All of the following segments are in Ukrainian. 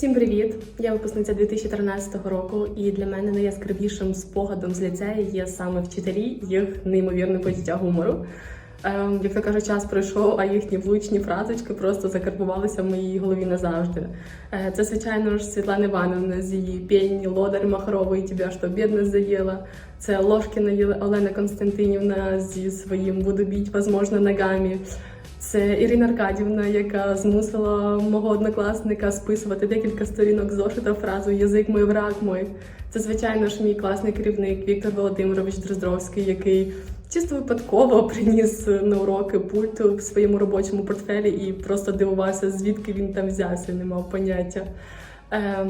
Всім привіт! Я випускниця 2013 року, і для мене найяскравішим спогадом з ліцею є саме вчителі, їх неймовірне почуття гумору. Ем, як то кажуть, час пройшов, а їхні влучні фразочки просто закарбувалися в моїй голові назавжди. Е, це, звичайно ж, Світлана Івановна з її пєнні лодар Махровий, тебе що бідність заїла. Це Ложкіна Олена Константинівна зі своїм буду біть, возможно, ногами. Це Ірина Аркадівна, яка змусила мого однокласника списувати декілька сторінок зошита фразу Язик мой, враг мой. Це, звичайно ж, мій класний керівник Віктор Володимирович Дроздровський, який чисто випадково приніс на уроки пульт в своєму робочому портфелі і просто дивувався, звідки він там взявся, не мав поняття. Е,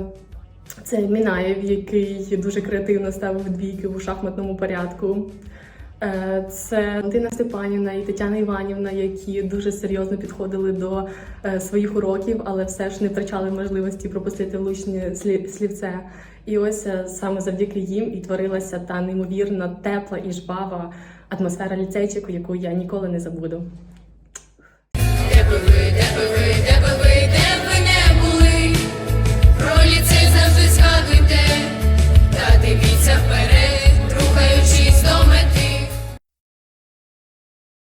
Це Мінаєв, який дуже креативно ставив двійки у шахматному порядку. Е, Це Валентина Степанівна і Тетяна Іванівна, які дуже серйозно підходили до е, своїх уроків, але все ж не втрачали можливості пропустити влучне слівце. І ось е, саме завдяки їм і творилася та неймовірно тепла і жвава атмосфера ліцейчику, яку я ніколи не забуду.